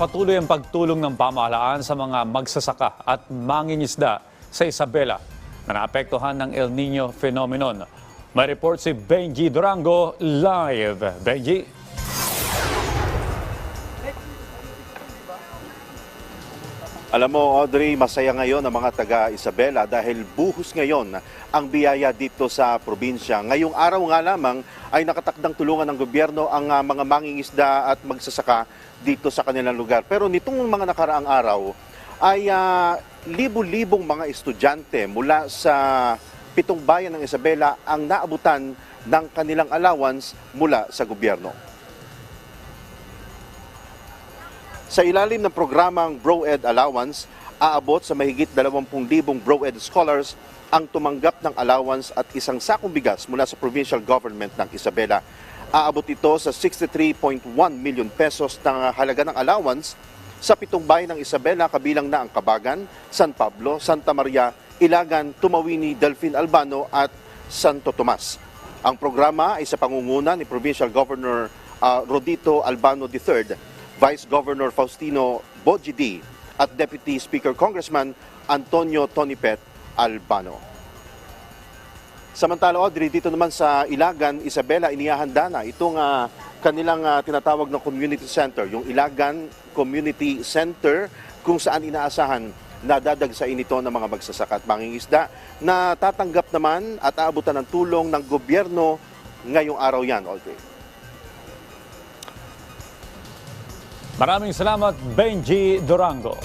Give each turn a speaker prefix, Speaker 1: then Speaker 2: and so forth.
Speaker 1: patuloy ang pagtulong ng pamahalaan sa mga magsasaka at mangingisda sa Isabela na naapektuhan ng El Nino phenomenon. May report si Benji Durango live. Benji?
Speaker 2: Alam mo, Audrey, masaya ngayon ang mga taga Isabela dahil buhos ngayon ang biyaya dito sa probinsya. Ngayong araw nga lamang ay nakatakdang tulungan ng gobyerno ang ah, mga mangingisda at magsasaka dito sa kanilang lugar. Pero nitong mga nakaraang araw ay ah, libu-libong mga estudyante mula sa pitong bayan ng Isabela ang naabutan ng kanilang allowance mula sa gobyerno. Sa ilalim ng programang BroEd Allowance, aabot sa mahigit 20,000 BroEd scholars ang tumanggap ng allowance at isang sakong bigas mula sa provincial government ng Isabela. Aabot ito sa 63.1 million pesos na halaga ng allowance sa pitong bayan ng Isabela kabilang na ang Kabagan, San Pablo, Santa Maria, Ilagan, Tumawini, Delfin Albano at Santo Tomas. Ang programa ay sa pangunguna ni Provincial Governor ah, Rodito Albano III Vice Governor Faustino Bojidi at Deputy Speaker Congressman Antonio Tonipet Albano. Samantala, Audrey, dito naman sa Ilagan, Isabela, inihahanda na itong ah, kanilang ah, tinatawag na community center, yung Ilagan Community Center, kung saan inaasahan na dadagsain ito ng mga magsasaka at mangingisda na tatanggap naman at aabutan ng tulong ng gobyerno ngayong araw yan, Audrey.
Speaker 1: Maraming salamat, Benji Durango.